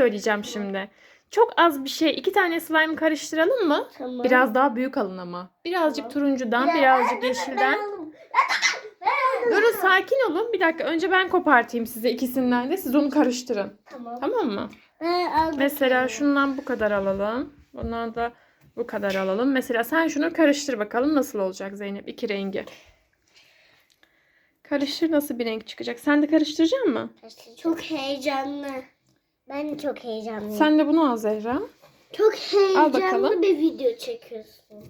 söyleyeceğim şimdi. Çok az bir şey. iki tane slime karıştıralım mı? Tamam. Biraz daha büyük alın ama. Birazcık Tamam. turuncudan, birazcık yeşilden. Durun sakin olun. Bir dakika önce ben kopartayım size ikisinden de. Siz onu karıştırın. Tamam. Tamam mı? Ben aldım. Mesela şundan bu kadar alalım. Bundan da bu kadar alalım. Mesela sen şunu karıştır bakalım nasıl olacak Zeynep iki rengi. Karıştır nasıl bir renk çıkacak. Sen de karıştıracak mı? Çok heyecanlı. Ben çok heyecanlıyım. Sen de bunu al Zehra. çok heyecanlı bakalım. bir video çekiyorsun.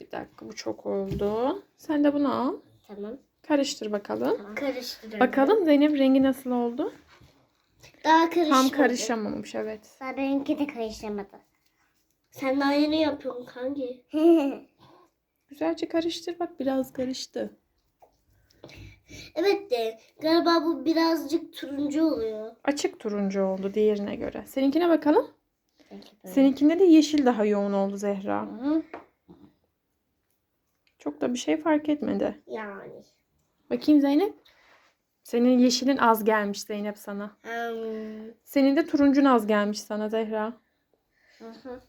Bir dakika bu çok oldu. Sen de bunu al. Tamam. Karıştır bakalım. Karıştırıyorum. Bakalım Zeynep rengi nasıl oldu? Daha karışmadı. Tam karışamamış evet. Daha benimki de karışamadı. Sen daha yeni yapıyorsun kanki. Güzelce karıştır bak biraz karıştı. evet de galiba bu birazcık turuncu oluyor. Açık turuncu oldu diğerine göre. Seninkine bakalım. Seninkinde de yeşil daha yoğun oldu Zehra. Hı, Çok da bir şey fark etmedi. Yani. Bakayım Zeynep. Senin yeşilin az gelmiş Zeynep sana. Hmm. Senin de turuncun az gelmiş sana Zehra. Hı hı.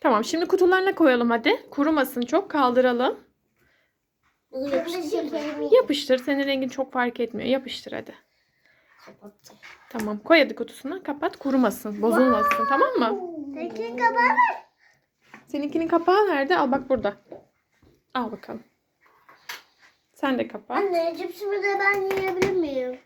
Tamam şimdi kutularına koyalım hadi. Kurumasın çok kaldıralım. Yapıştır. Senin rengin çok fark etmiyor. Yapıştır hadi. Kapattım. Tamam koy hadi kutusuna kapat kurumasın bozulmasın tamam mı? Peki kapat. Seninkinin kapağı nerede? Al bak burada. Al bakalım. Sen de kapat. Anne cipsimi de ben yiyebilir miyim?